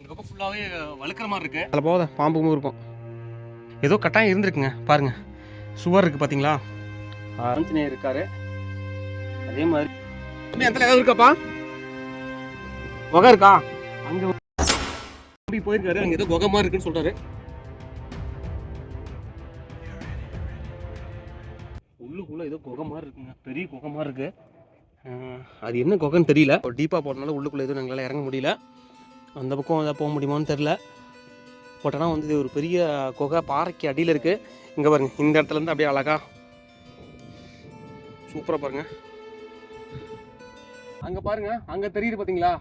இந்த பக்கம் ஃபுல்லாகவே வழுக்கிற மாதிரி இருக்கு. அதில் போகாத பாம்பும் இருக்கும். ஏதோ கட்டாயம் இருந்திருக்குங்க பாருங்க. சுவர் இருக்கு பார்த்தீங்களா ஆஞ்சநேயர் இருக்காரு. அதே மாதிரி இடத்துல ஏதாவது இருக்காப்பா குகை இருக்கா? அங்கே தம்பி போயிருக்காரு அங்கே ஏதோ குகை மாதிரி இருக்குன்னு சொல்றாரு. உள்ளுக்குள்ள ஏதோ குகை மாதிரி இருக்குங்க. பெரிய குகை மாதிரி இருக்கு. அஹ், அது என்ன குகைன்னு தெரியல. டீப்பாக போட்டனால உள்ளுக்குள்ள எதுவும் எங்களால் இறங்க முடியல. அந்த பக்கம் எதாவது போக முடியுமான்னு தெரில பட் ஆனால் வந்து இது ஒரு பெரிய குகை பாறைக்கு அடியில் இருக்குது இங்கே பாருங்கள் இந்த இடத்துலேருந்து அப்படியே அழகா சூப்பராக பாருங்க. அங்கே பாருங்கள் அங்கே தெரியுது பார்த்தீங்களா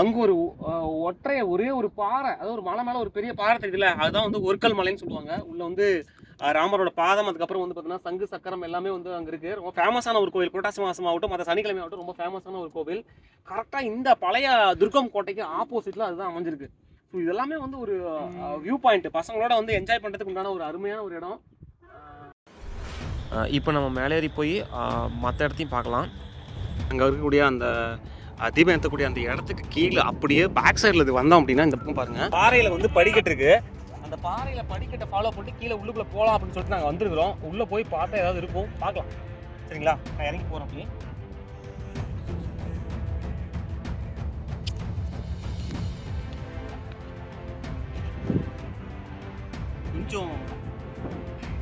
அங்கே ஒரு ஒற்றைய ஒரே ஒரு பாறை அதாவது ஒரு மலை மேலே ஒரு பெரிய பாறை தெரியுதுல அதுதான் வந்து ஒருக்கல் மலைன்னு சொல்லுவாங்க. உள்ளே வந்து ராமரோட பாதம் அதுக்கப்புறம் வந்து பார்த்தீங்கன்னா சங்கு சக்கரம் எல்லாமே வந்து அங்கே இருக்குது ரொம்ப ஃபேமஸான ஒரு கோவில். புரட்டாசி மாதம் ஆகட்டும் மற்ற சனிக்கிழமை ஆகட்டும் ரொம்ப ஃபேமஸான ஒரு கோவில். கரெக்டாக இந்த பழைய துர்கம் கோட்டைக்கு ஆப்போசிட்டில் அதுதான் அமைஞ்சிருக்கு. ஸோ இதெல்லாமே வந்து ஒரு வியூ பாயிண்ட் பசங்களோட வந்து என்ஜாய் பண்ணுறதுக்கு உண்டான ஒரு அருமையான ஒரு இடம். இப்போ நம்ம மேலேறி போய் மற்ற இடத்தையும் பார்க்கலாம். அங்கே இருக்கக்கூடிய அந்த தீபம் ஏற்றக்கூடிய அந்த இடத்துக்கு கீழே அப்படியே பேக் சைடில் இது வந்தோம் அப்படின்னா இந்த பக்கம் பாருங்க. பாறையில் வந்து படிக்கட்டு இருக்கு. அந்த பாறையில் படிக்கட்டை ஃபாலோ பண்ணிட்டு கீழே உள்ளுக்குள்ள போகலாம் அப்படின்னு சொல்லிட்டு நாங்கள் வந்துருக்குறோம். உள்ளே போய் பார்த்தா ஏதாவது இருக்கும். பார்க்கலாம். சரிங்களா? நான் இறங்கி போகிறேன் அப்படியே. கொஞ்சம்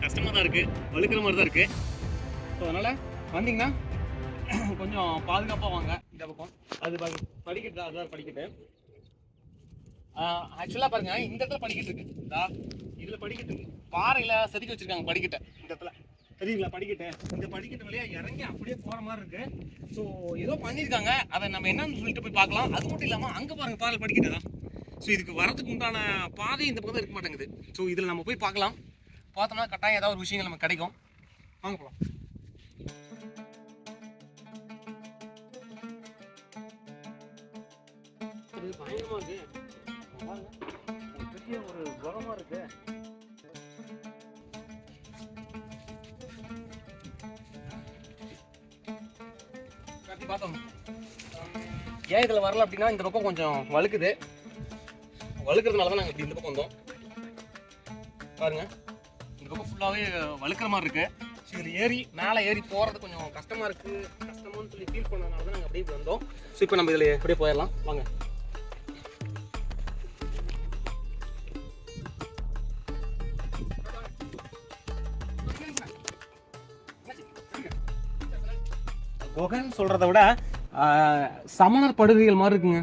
கஷ்டமாக தான் இருக்குது வலுக்கிற மாதிரி தான் இருக்குது ஸோ அதனால் வந்தீங்கன்னா கொஞ்சம் பாதுகாப்பாக வாங்க. இந்த பக்கம். அது படிக்கட்டு தான் அதுதான் படிக்கட்டு. ஆக்சுவலாக பாருங்க இந்த இடத்துல படிக்கிட்டு இருக்கு. இதா இதில் படிக்கட்டு இருக்கு. பாறையில் செதுக்கி வச்சிருக்காங்க படிக்கட்டை. இந்த இடத்துல. தெரியுங்களா படிக்கட்டு? இந்த படிக்கட்டு வழியா இறங்கி அப்படியே போகிற மாதிரி இருக்கு. ஸோ ஏதோ பண்ணியிருக்காங்க. அதை நம்ம என்னன்னு சொல்லிட்டு போய் பார்க்கலாம். அது மட்டும் இல்லாமல் அங்கே பாருங்க பாறை படிக்கட்டு தான். ஸோ இதுக்கு வரதுக்கு உண்டான பாதை இந்த பக்கம் இருக்க மாட்டேங்குது. ஸோ இதில் நம்ம போய் பார்க்கலாம். பார்த்தோம்னா கட்டாயம் ஏதாவது ஒரு விஷயங்கள் நமக்கு கிடைக்கும். வாங்க போகலாம் இது பயங்கரமா இருக்கு. பெரிய ஒரு குளமா இருக்கு. பார்த்தோம் ஏன் இதில் வரல அப்படின்னா இந்த பக்கம் கொஞ்சம் வழுக்குது. வழுக்கிறதுனால தான் நாங்கள் இப்படி இந்த பக்கம் வந்தோம். பாருங்க. இந்த பக்கம் ஃபுல்லாகவே வழுக்கிற மாதிரி இருக்கு. ஸோ இதில் ஏறி மேலே ஏறி போகிறது கொஞ்சம் கஷ்டமாக இருக்குது கஷ்டமான்னு சொல்லி ஃபீல் பண்ணனால தான் நாங்கள் அப்படியே வந்தோம். ஸோ இப்போ நம்ம இதில் எப்படியே போயிடலாம். வாங்க. குகைன்னு சொல்கிறத விட சமணர் படுகைகள் மாதிரி இருக்குங்க.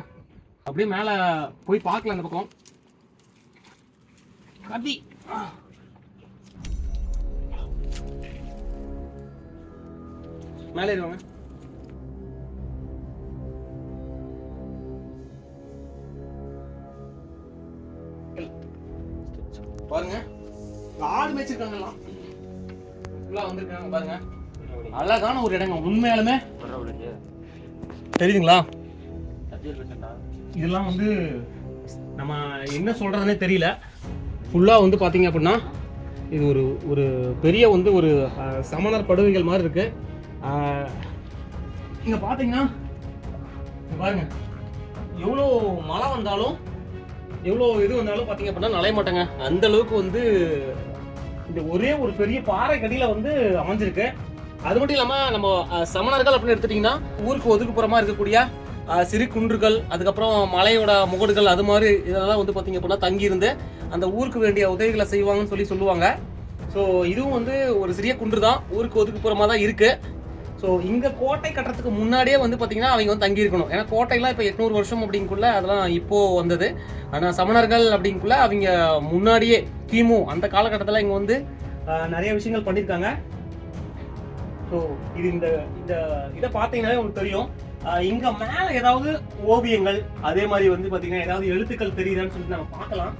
அப்படியே மேலே போய் பார்க்கல அந்த பக்கம். கதி. மேலே இருவாங்க பாருங்க. ஆடு மேய்ச்சிருக்காங்கலாம் ஃபுல்லாக வந்திருக்காங்க பாருங்க. அழகான ஒரு இடங்க. உண்மையாலுமே தெரியுதுங்களா? இதெல்லாம் வந்து நம்ம என்ன சொல்கிறதுனே தெரியல. ஃபுல்லாக வந்து பார்த்தீங்க அப்படின்னா இது ஒரு ஒரு பெரிய வந்து ஒரு சமணர் படுகைகள் மாதிரி இருக்கு. இங்கே பார்த்தீங்கன்னா பாருங்க. எவ்வளோ மழை வந்தாலும் எவ்வளோ இது வந்தாலும் பார்த்தீங்க அப்படின்னா நலைய மாட்டாங்க. அந்த அளவுக்கு வந்து இந்த ஒரே ஒரு பெரிய பாறை கடியில் வந்து அமைஞ்சிருக்கு. அது மட்டும் இல்லாமல் நம்ம சமணர்கள் அப்படின்னு எடுத்துட்டிங்கன்னா ஊருக்கு ஒதுக்குப்புறமா இருக்கக்கூடிய சிறு குன்றுகள் அதுக்கப்புறம் மலையோட முகடுகள் அது மாதிரி இதெல்லாம் வந்து பார்த்தீங்க அப்படின்னா தங்கியிருந்து அந்த ஊருக்கு வேண்டிய உதவிகளை செய்வாங்கன்னு சொல்லி சொல்லுவாங்க. ஸோ இதுவும் வந்து ஒரு சிறிய குன்று தான் ஊருக்கு ஒதுக்குப்புறமா தான் இருக்குது ஸோ இங்கே கோட்டை கட்டுறதுக்கு முன்னாடியே வந்து பார்த்தீங்கன்னா அவங்க வந்து தங்கியிருக்கணும் ஏன்னா கோட்டைலாம் இப்போ எட்நூறு வருஷம் அப்படிங்குள்ள அதெல்லாம் இப்போது வந்தது. ஆனால் சமணர்கள் அப்படிங்குள்ள அவங்க முன்னாடியே கிமு அந்த காலகட்டத்தில் இங்கே வந்து நிறைய விஷயங்கள் பண்ணியிருக்காங்க ஸோ இது இந்த இந்த இதை பார்த்தீங்கன்னாவே உங்களுக்கு தெரியும். இங்கே இங்க மேல ஏதாவது ஓவியங்கள் அதே மாதிரி வந்து பார்த்தீங்கன்னா ஏதாவது எழுத்துக்கள் தெரியுதான்னு சொல்லிட்டு நம்ம பார்க்கலாம்.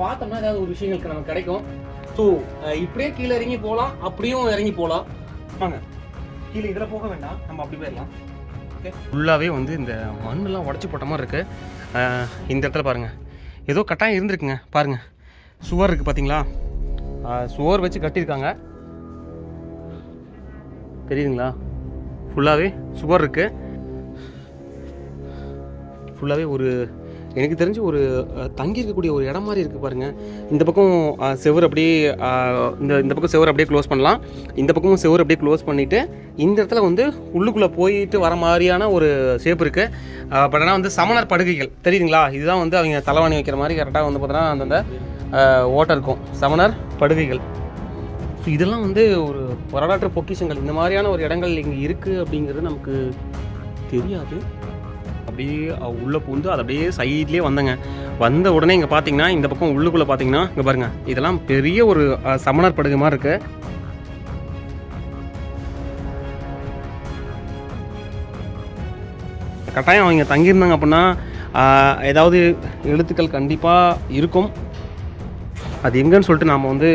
பார்த்தோம்னா ஏதாவது ஒரு விஷயங்களுக்கு நமக்கு கிடைக்கும். ஸோ இப்படியே கீழே இறங்கி போகலாம் அப்படியும் இறங்கி போகலாம். வாங்க. கீழே இதில் போக வேண்டாம். நம்ம அப்படி போயிடலாம். ஓகே ஃபுல்லாகவே வந்து இந்த மண்ணெல்லாம் உடச்சி போட்ட மாதிரி இருக்குது இந்த இடத்துல பாருங்கள் ஏதோ கட்டாயம் இருந்திருக்குங்க. பாருங்கள் சுவர் இருக்குது பார்த்தீங்களா? சுவர் வச்சு கட்டியிருக்காங்க. தெரியுதுங்களா? ஃபுல்லாகவே சுவர் இருக்குது ஃபுல்லாகவே ஒரு எனக்கு தெரிஞ்சு ஒரு தங்கி இருக்கக்கூடிய ஒரு இடம் மாதிரி இருக்குது பாருங்கள் இந்த பக்கம் செவர் செவுரு அப்படியே இந்த இந்த பக்கம் செவுரு அப்படியே க்ளோஸ் பண்ணலாம். இந்த பக்கமும் செவுரு அப்படியே க்ளோஸ் பண்ணிவிட்டு இந்த இடத்துல வந்து உள்ளுக்குள்ளே போயிட்டு வர மாதிரியான ஒரு ஷேப் இருக்குது பட் ஆனால் வந்து சமணர் படுகைகள். தெரியுதுங்களா? இதுதான் வந்து அவங்க தலைவாணி வைக்கிற மாதிரி கரெக்டாக வந்து பார்த்தோன்னா அந்தந்த அஹ், ஓட்டை இருக்கும். சமணர் படுகைகள். ஸோ இதெல்லாம் வந்து ஒரு வரலாற்று பொக்கிஷங்கள் இந்த மாதிரியான ஒரு இடங்கள் இங்கே இருக்குது அப்படிங்கிறது நமக்கு தெரியாது. அப்படியே உள்ளே பூந்து அது அப்படியே சைட்லேயே வந்தங்க. வந்த உடனே இங்கே பார்த்தீங்கன்னா இந்த பக்கம் உள்ளுக்குள்ளே பார்த்தீங்கன்னா இங்கே பாருங்க இதெல்லாம் பெரிய ஒரு சமணர் படுகை மாதிரி இருக்குது கட்டாயம் அவங்க தங்கியிருந்தாங்க அப்படின்னா ஏதாவது எழுத்துக்கள் கண்டிப்பாக இருக்கும். அது எங்கன்னு சொல்லிட்டு நாம் வந்து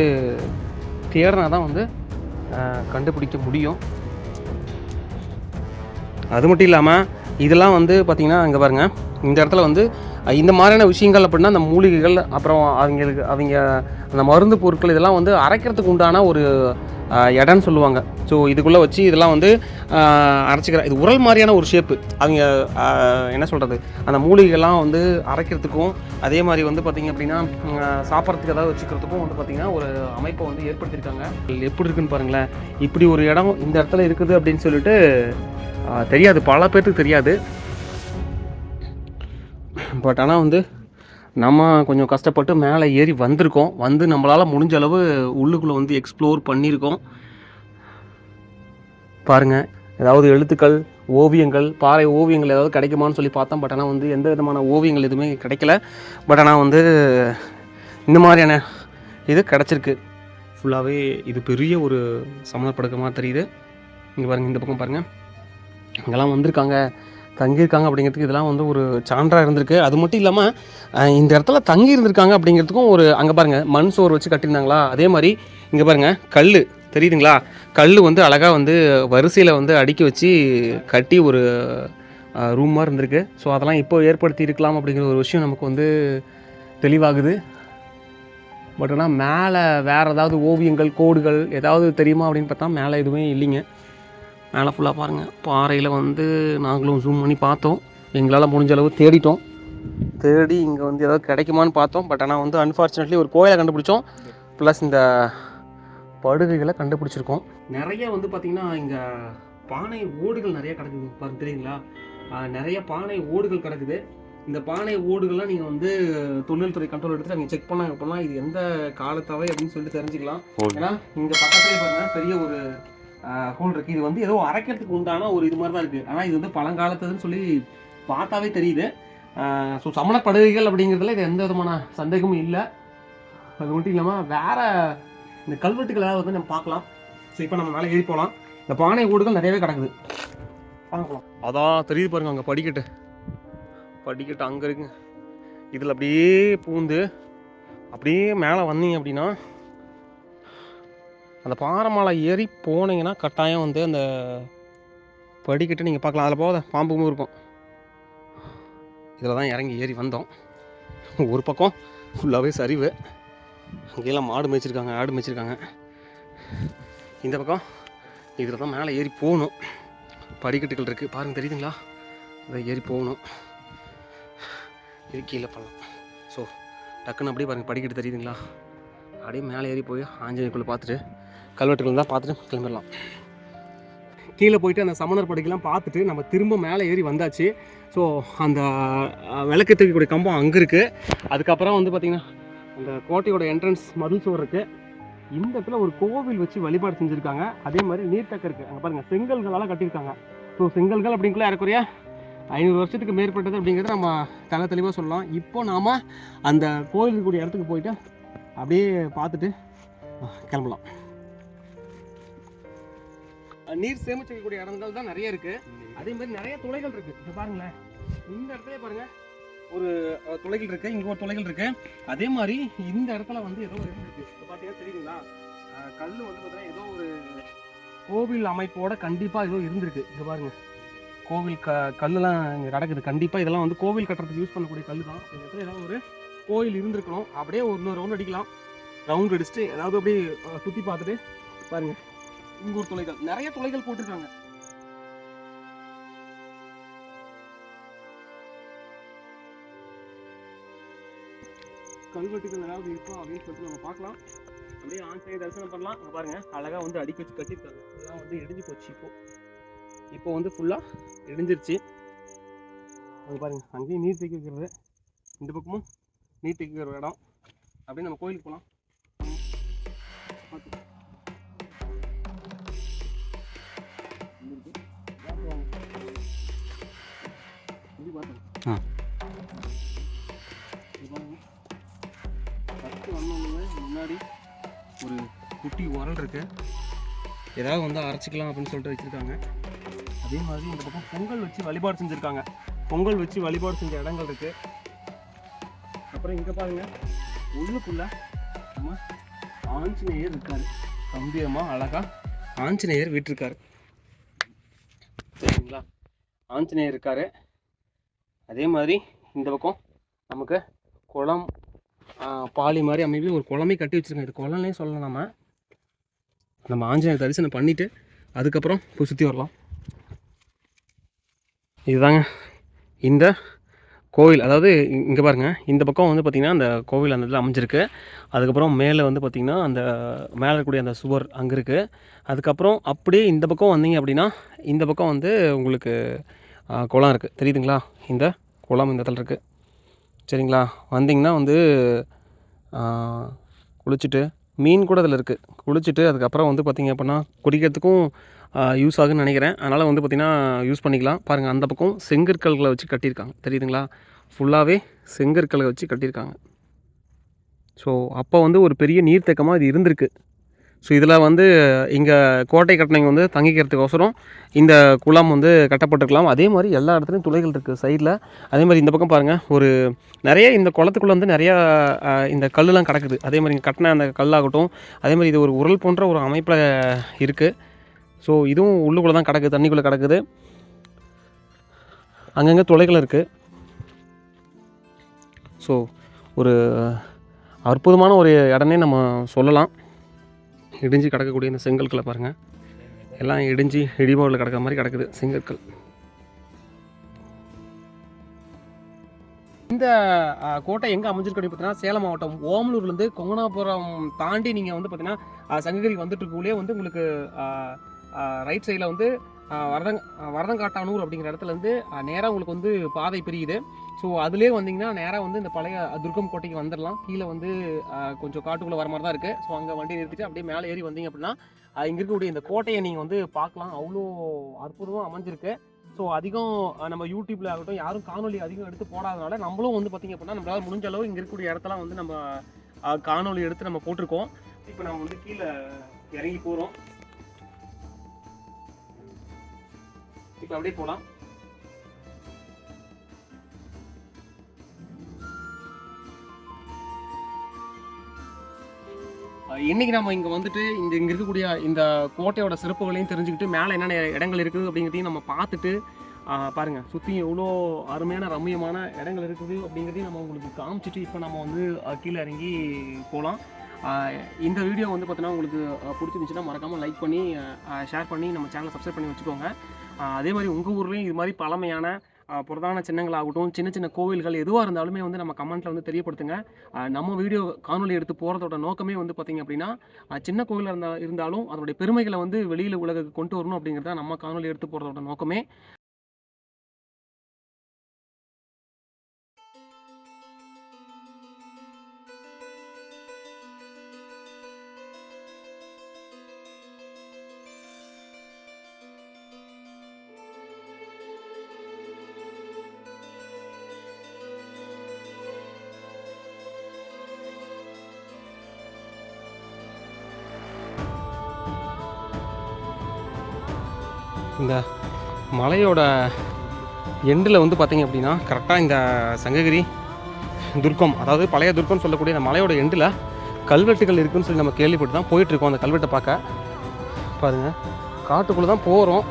தேடினா தான் வந்து கண்டுபிடிக்க முடியும். அது மட்டும் இல்லாமல் இதெல்லாம் வந்து பார்த்திங்கன்னா இங்கே பாருங்கள் இந்த இடத்துல வந்து இந்த மாதிரியான விஷயங்கள் அப்படின்னா அந்த மூலிகைகள் அப்புறம் அவங்களுக்கு அவங்க அந்த மருந்து பொருட்கள் இதெல்லாம் வந்து அரைக்கிறதுக்கு உண்டான ஒரு இடம்னு சொல்லுவாங்க. ஸோ இதுக்குள்ளே வச்சு இதெல்லாம் வந்து அரைச்சிக்கிற இது உரல் மாதிரியான ஒரு ஷேப்பு அவங்க என்ன சொல்கிறது அந்த மூலிகைகள்லாம் வந்து அரைக்கிறதுக்கும் அதே மாதிரி வந்து பார்த்திங்க அப்படின்னா சாப்பிட்றதுக்கு ஏதாவது வச்சுக்கிறதுக்கும் வந்து பார்த்திங்கன்னா ஒரு அமைப்பை வந்து ஏற்படுத்தியிருக்காங்க. எப்படி இருக்குன்னு பாருங்களேன். இப்படி ஒரு இடம் இந்த இடத்துல இருக்குது அப்படின்னு சொல்லிட்டு தெரியாது. பல பேர்த்துக்கு தெரியாது. பட் ஆனால் வந்து நம்ம கொஞ்சம் கஷ்டப்பட்டு மேலே ஏறி வந்திருக்கோம். வந்து நம்மளால் முடிஞ்ச அளவு உள்ளுக்குள்ளே வந்து எக்ஸ்ப்ளோர் பண்ணியிருக்கோம். பாருங்கள் ஏதாவது எழுத்துக்கள் ஓவியங்கள் பாறை ஓவியங்கள் ஏதாவது கிடைக்குமான்னு சொல்லி பார்த்தோம். பட் ஆனால் வந்து எந்த விதமான ஓவியங்கள் எதுவுமே கிடைக்கல. பட் ஆனால் வந்து இந்த மாதிரியான இது கிடச்சிருக்கு. ஃபுல்லாகவே இது பெரிய ஒரு சம்மந்தப்படுக்கமாக தெரியுது. இங்கே பாருங்கள் இந்த பக்கம் பாருங்கள் இங்கெல்லாம் வந்திருக்காங்க. தங்கியிருக்காங்க அப்படிங்கிறதுக்கு இதெல்லாம் வந்து ஒரு சான்றாக இருந்திருக்கு. அது மட்டும் இல்லாமல் இந்த இடத்துல தங்கி இருந்திருக்காங்க அப்படிங்கிறதுக்கும் ஒரு அங்கே பாருங்கள் மண் சோறு வச்சு கட்டியிருந்தாங்களா? அதே மாதிரி இங்கே பாருங்கள் கல் தெரியுதுங்களா? கல் வந்து அழகாக வந்து வரிசையில் வந்து அடுக்கி வச்சு கட்டி ஒரு ரூம் மாதிரி இருந்திருக்கு. ஸோ அதெல்லாம் இப்போ ஏற்படுத்தி இருக்கலாம் அப்படிங்கிற ஒரு விஷயம் நமக்கு வந்து தெளிவாகுது. பட் ஆனால் மேலே வேறு ஏதாவது ஓவியங்கள் கோடுகள் ஏதாவது தெரியுமா அப்படின்னு பார்த்தா மேலே எதுவுமே இல்லைங்க. மேலே ஃபுல்லாக பாருங்கள் பாறையில் வந்து நாங்களும் ஜூம் பண்ணி பார்த்தோம். எங்களால் முடிஞ்ச அளவு தேடிட்டோம். தேடி இங்கே வந்து ஏதாவது கிடைக்குமான்னு பார்த்தோம். பட் ஆனால் வந்து அன்ஃபார்ச்சுனேட்லி ஒரு கோயிலை கண்டுபிடிச்சோம். ப்ளஸ் இந்த படுகைகளை கண்டுபிடிச்சிருக்கோம். நிறைய வந்து பார்த்திங்கன்னா இங்கே பானை ஓடுகள் நிறைய கிடக்குது. பாருங்க தெரியுங்களா நிறைய பானை ஓடுகள் கிடக்குது. இந்த பானை ஓடுகள்லாம் நீங்கள் வந்து தொழில்துறை கண்ட்ரோல் எடுத்து நீங்கள் செக் பண்ணாங்க அப்படின்னா இது எந்த காலத்தவை அப்படின்னு சொல்லிட்டு தெரிஞ்சுக்கலாம். ஏன்னா இங்கே பக்கத்துலேயே பாருங்க பெரிய ஒரு ஹோல் இருக்குது இது வந்து ஏதோ அரைக்கிறதுக்கு உண்டான ஒரு இது மாதிரி தான் இருக்குது ஆனால் இது வந்து பழங்காலத்துன்னு சொல்லி பார்த்தாவே தெரியுது. ஸோ சமண படுகைகள் அப்படிங்கிறதுல இது எந்த விதமான சந்தேகமும் இல்லை. அது மட்டும் இல்லாமல் வேற இந்த கல்வெட்டுகள் ஏதாவது வந்து நம்ம பார்க்கலாம். ஸோ இப்போ நம்ம மேலே ஏறி போகலாம் இந்த பானை ஓடுகள் நிறையவே கிடக்குது. பார்க்கலாம் அதான் தெரியுது பாருங்க அங்கே படிக்கட்டு. படிக்கட்டு அங்கே இருக்குங்க இதில் அப்படியே பூந்து அப்படியே மேலே வந்தீங்க அப்படின்னா அந்த பாறைமலை ஏறி போனீங்கன்னா கட்டாயம் வந்து அந்த படிக்கட்டு நீங்கள் பார்க்கலாம். அதில் போக பாம்பும் இருக்கும். இதில் தான் இறங்கி ஏறி வந்தோம். ஒரு பக்கம் ஃபுல்லாகவே சரிவு. அங்கேயெல்லாம் மாடு மேய்ச்சிருக்காங்க ஆடு மேய்ச்சிருக்காங்க. இந்த பக்கம் இதில் தான் மேலே ஏறி போகணும். படிக்கட்டுகள் இருக்குது பாருங்கள் தெரியுதுங்களா? இதை ஏறி போகணும். இது கீழே பண்ணலாம் ஸோ டக்குன்னு அப்படியே பாருங்கள் படிக்கட்டு தெரியுதுங்களா? அப்படியே மேலே ஏறி போய் ஆஞ்சநேயருக்குள்ளே பார்த்துட்டு கல்வெட்டுகள் தான் பார்த்துட்டு கிளம்பிடலாம். கீழே போயிட்டு அந்த சமணர் படைக்கெல்லாம் பார்த்துட்டு நம்ம திரும்ப மேலே ஏறி வந்தாச்சு. ஸோ அந்த விளக்கு தூக்கக்கூடிய கம்பம் அங்கே இருக்குது அதுக்கப்புறம் வந்து பார்த்திங்கன்னா அந்த கோட்டையோட என்ட்ரன்ஸ் மதில் சுவர் இருக்குது இந்த இடத்துல ஒரு கோவில் வச்சு வழிபாடு செஞ்சுருக்காங்க. அதே மாதிரி நீர்த்தக்க இருக்குது அங்கே பாருங்கள் செங்கல்களால் கட்டியிருக்காங்க. ஸோ செங்கல்கள் அப்படிங்குள்ள ஏறக்குறைய ஐநூறு வருஷத்துக்கு மேற்பட்டது அப்படிங்கிறத நம்ம தலை தெளிவாக சொல்லலாம். இப்போ நாம் அந்த கோவில் இருக்கக்கூடிய இடத்துக்கு போயிட்டு அப்படியே பார்த்துட்டு கிளம்பலாம். நீர் சேமிச்சு வைக்கக்கூடிய இடங்கள் தான் நிறைய இருக்கு. அதே மாதிரி நிறைய துளைகள் இருக்கு. இங்க பாருங்களேன். இந்த இடத்துல பாருங்க. ஒரு துளைகள் இருக்கு. இங்க ஒரு துளைகள் இருக்கு. அதே மாதிரி இந்த இடத்துல வந்து ஏதோ ஒரு இது இருக்கு. பாத்தீங்கன்னா தெரியுங்களா கல் வந்து பார்த்தீங்கன்னா ஏதோ ஒரு கோவில் அமைப்போட கண்டிப்பா ஏதோ இருந்திருக்கு. இங்க பாருங்க. கோவில் க கல்லுலாம் இங்கே கிடக்குது கண்டிப்பாக இதெல்லாம் வந்து கோவில் கட்டுறதுக்கு யூஸ் பண்ணக்கூடிய கல் தான் இந்த இடத்துல ஏதோ ஒரு கோயில் இருந்திருக்கணும். அப்படியே ஒரு இன்னொரு ரவுண்ட் அடிக்கலாம். ரவுண்ட் அடிச்சுட்டு ஏதாவது அப்படியே சுற்றி சுத்தி பார்த்துட்டு பாருங்க. இங்க ஒரு துளைகள் நிறைய துளைகள் போட்டிருக்காங்க. கல்வெட்டுகள் ஏதாவது இருக்கும் அப்படின்னு சொல்லிட்டு நம்ம பார்க்கலாம். அப்படியே ஆஞ்சநேயர் தரிசனம் பண்ணலாம். பாருங்க அழகா வந்து அடிக்க வச்சு கட்டியிருக்காங்க. இதெல்லாம் வந்து இடிஞ்சு போச்சு இப்போ. இப்போ வந்து ஃபுல்லா இடிஞ்சிருச்சு. அது பாருங்க அங்கேயும் நீர் தேக்கி வைக்கிறது. இந்த பக்கமும் தேக்கி வைக்கிற இடம் அப்படியே நம்ம கோயிலுக்கு போகலாம். ஃபஸ்ட்டு வந்தவங்க முன்னாடி ஒரு குட்டி உரல் இருக்கு ஏதாவது வந்து அரைச்சிக்கலாம் அப்படின்னு சொல்லிட்டு வச்சுருக்காங்க அதே மாதிரி இந்த பக்கம் பொங்கல் வச்சு வழிபாடு செஞ்சுருக்காங்க பொங்கல் வச்சு வழிபாடு செஞ்ச இடங்கள் இருக்கு அப்புறம் இங்கே பாருங்க. உள்ளுக்குள்ள நம்ம ஆஞ்சநேயர் இருக்காரு. கம்பீரமாக அழகாக ஆஞ்சநேயர் விட்டுருக்காரு. சரிங்களா? ஆஞ்சநேயர் இருக்காரு. அதே மாதிரி இந்த பக்கம் நமக்கு குளம் பாலி மாதிரி அமைப்பு ஒரு குளமே கட்டி வச்சிருக்காங்க. இது குளம்னே சொல்லலாம் நம்ம நம்ம ஆஞ்சநேயர் தரிசனம் பண்ணிவிட்டு அதுக்கப்புறம் போய் சுற்றி வரலாம். இதுதாங்க இந்த கோவில் அதாவது இங்கே பாருங்கள் இந்த பக்கம் வந்து பார்த்திங்கன்னா அந்த கோவில் அந்த இதில் அமைஞ்சிருக்கு. அதுக்கப்புறம் மேலே வந்து பார்த்திங்கன்னா அந்த மேலே இருக்கக்கூடிய அந்த சுவர் அங்கே இருக்குது அதுக்கப்புறம் அப்படியே இந்த பக்கம் வந்தீங்க அப்படின்னா இந்த பக்கம் வந்து உங்களுக்கு குளம் இருக்குது தெரியுதுங்களா? இந்த குளம் இந்த இடத்துல இருக்குது சரிங்களா? வந்தீங்கன்னா வந்து குளிச்சுட்டு மீன் கூட அதில் இருக்குது குளிச்சுட்டு அதுக்கப்புறம் வந்து பார்த்திங்க அப்படின்னா குடிக்கிறதுக்கும் யூஸ் ஆகுன்னு நினைக்கிறேன். அதனால் வந்து பார்த்திங்கன்னா யூஸ் பண்ணிக்கலாம். பாருங்கள் அந்த பக்கம் செங்கற்கல்களை வச்சு கட்டியிருக்காங்க. தெரியுதுங்களா? ஃபுல்லாகவே செங்கற்களை வச்சு கட்டியிருக்காங்க. ஸோ அப்போ வந்து ஒரு பெரிய நீர்த்தேக்கமாக இது இருந்திருக்கு. ஸோ இதில் வந்து இங்கே கோட்டை கட்டினவங்க வந்து தங்கிக்கிறதுக்கோசரம் இந்த குளம் வந்து கட்டப்பட்டிருக்கலாம். அதே மாதிரி எல்லா இடத்துலையும் துளைகள் இருக்குது சைடில் அதே மாதிரி இந்த பக்கம் பாருங்கள் ஒரு நிறைய இந்த குளத்துக்குள்ளே வந்து நிறையா இந்த கல்லுலாம் கிடக்குது. அதே மாதிரி இங்கே கட்டின அந்த கல்லாகட்டும் அதே மாதிரி இது ஒரு உரல் போன்ற ஒரு அமைப்பில் இருக்குது ஸோ இதுவும் உள்ளுக்குள்ளே தான் கிடக்குது தண்ணிக்குள்ளே கிடக்குது. அங்கங்கே துளைகள் இருக்குது ஸோ ஒரு அற்புதமான ஒரு இடமே நம்ம சொல்லலாம். இடிஞ்சு கிடக்கக்கூடிய இந்த செங்கற்களை பாருங்கள் எல்லாம் இடிஞ்சு இடிபாவில் கிடக்கிற மாதிரி கிடக்குது செங்கற்கள். இந்த கோட்டை எங்கே அமைஞ்சிருக்கு பார்த்தீங்கன்னா சேலம் மாவட்டம். ஓமலூர்லேருந்து கொங்கனாபுரம் தாண்டி நீங்கள் வந்து பார்த்தீங்கன்னா சங்ககிரி வந்துட்டு இருக்கக்குள்ளே வந்து உங்களுக்கு ரைட் சைடில் வந்து வரதங் வரதங்காட்டானூர் அப்படிங்கிற இடத்துலேருந்து நேராக உங்களுக்கு வந்து பாதை பிரியுது. ஸோ அதுலேயே வந்தீங்கன்னா நேராக வந்து இந்த பழைய துர்கம் கோட்டைக்கு வந்துடலாம் கீழே வந்து கொஞ்சம் காட்டுக்குள்ளே வர மாதிரி தான் இருக்குது ஸோ அங்கே வண்டி நிறுத்திட்டு அப்படியே மேலே ஏறி வந்தீங்க அப்படின்னா இங்கே இருக்கக்கூடிய இந்த கோட்டையை நீங்கள் வந்து பார்க்கலாம். அவ்வளோ அற்புதமாக அமைஞ்சிருக்கு. ஸோ அதிகம் நம்ம யூடியூப்ல ஆகட்டும் யாரும் காணொலி அதிகம் எடுத்து போடாதனால நம்மளும் வந்து பார்த்திங்க அப்படின்னா நம்மளால் முடிஞ்ச அளவு இங்கே இருக்கக்கூடிய இடத்தெல்லாம் வந்து நம்ம காணொலி எடுத்து நம்ம போட்டிருக்கோம். இப்போ நம்ம வந்து கீழே இறங்கி போகிறோம் இப்போ அப்படியே போகலாம் அஹ் இன்னைக்கு நம்ம இங்கே வந்துட்டு இந்த இங்கே இருக்கக்கூடிய இந்த கோட்டையோட சிறப்புகளையும் தெரிஞ்சுக்கிட்டு மேலே என்னென்ன இடங்கள் இருக்குது அப்படிங்கிறதையும் நம்ம பார்த்துட்டு பாருங்கள் பாருங்க. சுற்றி எவ்வளோ அருமையான ரம்மியமான இடங்கள் இருக்குது அப்படிங்கிறதையும் நம்ம உங்களுக்கு காமிச்சிட்டு இப்போ நம்ம வந்து கீழே இறங்கி போகலாம் இந்த வீடியோ வந்து பார்த்தீங்கன்னா உங்களுக்கு பிடிச்சிருந்துச்சுன்னா மறக்காமல் லைக் பண்ணி ஷேர் பண்ணி நம்ம சேனலை சப்ஸ்கிரைப் பண்ணி வச்சுக்கோங்க. அதே மாதிரி உங்கள் ஊர்லேயும் இது மாதிரி பழமையான பிரதான புரதான சின்னங்களாகட்டும் சின்ன சின்ன கோவில்கள் எதுவாக இருந்தாலுமே வந்து நம்ம கமெண்ட்டில் வந்து தெரியப்படுத்துங்க. நம்ம வீடியோ காணொலி எடுத்து போகிறதோட நோக்கமே வந்து பார்த்திங்க அப்படின்னா சின்ன கோவிலாக இருந்தால் இருந்தாலும் அதனுடைய பெருமைகளை வந்து வெளியில் உலகுக்கு கொண்டு வரணும் அப்படிங்கிறது தான் நம்ம காணொலி எடுத்து போகிறதோட நோக்கமே. இந்த மலையோட எண்டில் வந்து பார்த்தீங்க அப்படின்னா கரெக்டாக இந்த சங்ககிரி துர்க்கம் அதாவது பழைய துர்க்கம் சொல்லக்கூடிய இந்த மலையோட எண்டில் கல்வெட்டுகள் இருக்குதுன்னு சொல்லி நம்ம கேள்விப்பட்டு தான் போயிட்டுருக்கோம் அந்த கல்வெட்டை பார்க்க. பாருங்கள் காட்டுக்குள்ளே தான் போகிறோம்.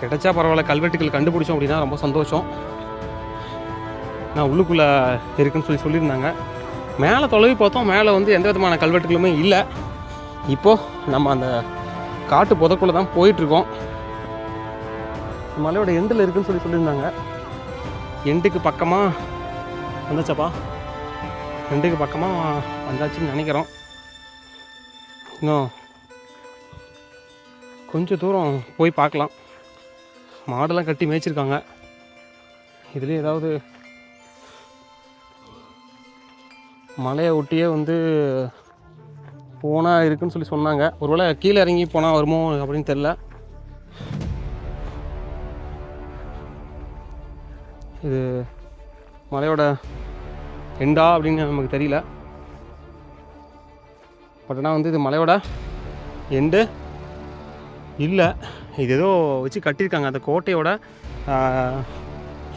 கிடைச்சா பரவாயில்ல கல்வெட்டுகள் கண்டுபிடிச்சோம் அப்படின்னா ரொம்ப சந்தோஷம். நான் உள்ளுக்குள்ளே இருக்குன்னு சொல்லி சொல்லியிருந்தாங்க. மேலே தொலைவி பார்த்தோம் மேலே வந்து எந்த விதமான கல்வெட்டுகளுமே இல்லை. இப்போது நம்ம அந்த காட்டு புதக்குள்ளே தான் போயிட்டுருக்கோம். மலையோட எண்டில் இருக்குன்னு சொல்லி சொல்லியிருந்தாங்க. எண்டுக்கு பக்கமாக வந்துச்சாப்பா? ரெண்டுக்கு பக்கமாக வந்தாச்சுன்னு நினைக்கிறோம். இன்னும் கொஞ்சம் தூரம் போய் பார்க்கலாம். மாடெல்லாம் கட்டி மேய்ச்சிருக்காங்க. இதுலேயே ஏதாவது மலையை ஒட்டியே வந்து போனால் இருக்குன்னு சொல்லி சொன்னாங்க. ஒருவேளை கீழே இறங்கி போனால் வருமோ அப்படின்னு தெரில இது மலையோட எண்டா அப்படின்னு நமக்கு தெரியல. பட் ஆனால் வந்து இது மலையோட எண்டு. இல்லை இது ஏதோ வச்சு கட்டியிருக்காங்க. அந்த கோட்டையோட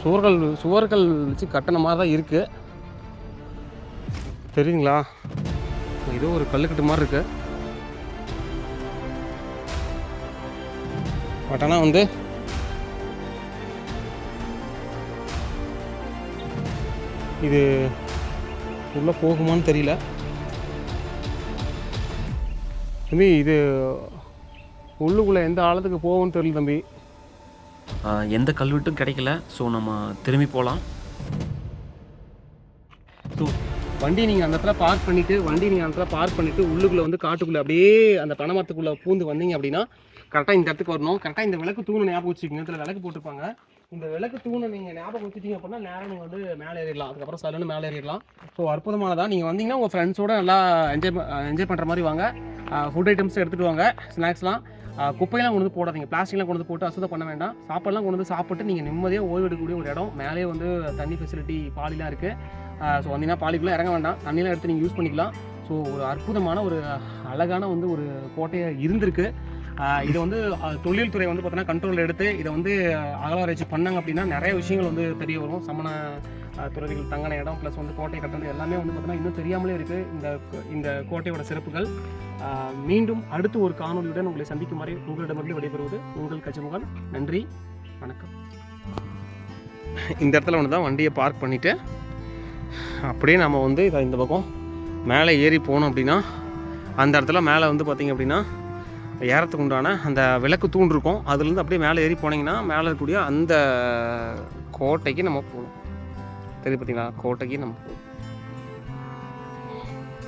சுவர்கள் சுவர்கள் வச்சு கட்டின மாதிரி தான் இருக்குது தெரியுங்களா இது ஒரு கல்லுக்கட்டு மாதிரி இருக்கு. பட் ஆனால் வந்து இது உள்ளே போகுமான்னு தெரியல. தம்பி இது உள்ளுக்குள்ளே எந்த ஆழத்துக்கு போகும்னு தெரியல தம்பி. எந்த கல்வெட்டும் கிடைக்கல. ஸோ நம்ம திரும்பி போகலாம் வண்டி நீங்கள் அந்த இடத்துல பார்க் பண்ணிவிட்டு வண்டி நீங்கள் அந்த இடத்துல பார்க் பண்ணிவிட்டு உள்ளுக்குள்ளே வந்து காட்டுக்குள்ளே அப்படியே அந்த பனைமரத்துக்குள்ளே பூந்து வந்தீங்க அப்படின்னா கரெக்டாக இந்த இடத்துக்கு வரணும். கரெக்டாக இந்த விளக்கு தூணை ஞாபகம் வச்சுக்கோங்க. இதில் விளக்கு போட்டிருப்பாங்க. இந்த விளக்கு தூணை நீங்கள் ஞாபகம் வச்சுட்டீங்க அப்படின்னா நேரம் நீங்கள் வந்து மேலே ஏறிடலாம். அதுக்கப்புறம் சலுன்னு மேலே ஏறிடலாம். ஸோ அற்புதமானதாக நீங்கள் வந்தீங்கன்னா உங்கள் ஃப்ரெண்ட்ஸோட நல்லா என்ஜாய் என்ஜாய் பண்ணுற மாதிரி வாங்க. ஃபுட் ஐட்டம்ஸ் எடுத்துகிட்டு வாங்க. ஸ்நாக்ஸ்லாம் குப்பையெல்லாம் கொண்டு வந்து போடாதீங்க. பிளாஸ்டிக்லாம் கொண்டு வந்து போட்டு அசுத்தம் பண்ண வேண்டாம். சாப்பாடுலாம் கொண்டு வந்து சாப்பிட்டு நீங்கள் நிம்மதியாக ஓய்வு எடுக்கக்கூடிய ஒரு இடம். மேலே வந்து தண்ணி ஃபெசிலிட்டி பாலிலாம் இருக்குது ஸோ வந்தீங்கன்னா பாலிக்குள்ளே இறங்க வேண்டாம். தண்ணியெலாம் எடுத்து நீங்கள் யூஸ் பண்ணிக்கலாம். ஸோ ஒரு அற்புதமான ஒரு அழகான வந்து ஒரு கோட்டையாக இருந்திருக்கு. இதை வந்து தொழில்துறை வந்து பார்த்தோன்னா கண்ட்ரோல் எடுத்து இதை வந்து அகலாராய்ச்சி பண்ணாங்க அப்படின்னா நிறைய விஷயங்கள் வந்து தெரிய வரும். சமண துறவிகள் தங்கின இடம் ப்ளஸ் வந்து கோட்டை கட்டணம் எல்லாமே வந்து பார்த்தோன்னா இன்னும் தெரியாமலே இருக்குது இந்த இந்த கோட்டையோட சிறப்புகள். மீண்டும் அடுத்து ஒரு காணொலியுடன் உங்களை சந்திக்கும் சந்திக்குமாறு உங்களிடமிருந்து விடைபெறுவது உங்கள் கஜமுகன். நன்றி வணக்கம். இந்த இடத்துல ஒன்று தான் வண்டியை பார்க் பண்ணிவிட்டு அப்படியே நம்ம வந்து இதை இந்த பக்கம் மேலே ஏறி போனோம் அப்படின்னா அந்த இடத்துல மேலே வந்து பார்த்திங்க அப்படின்னா ஏறத்துக்கு உண்டான அந்த விளக்கு தூண் இருக்கும். அதுலேருந்து அப்படியே மேலே ஏறி போனீங்கன்னா மேலே இருக்கக்கூடிய அந்த கோட்டைக்கு நம்ம போகணும். தெரியுது பார்த்தீங்களா? கோட்டைக்கு நம்ம போகணும்.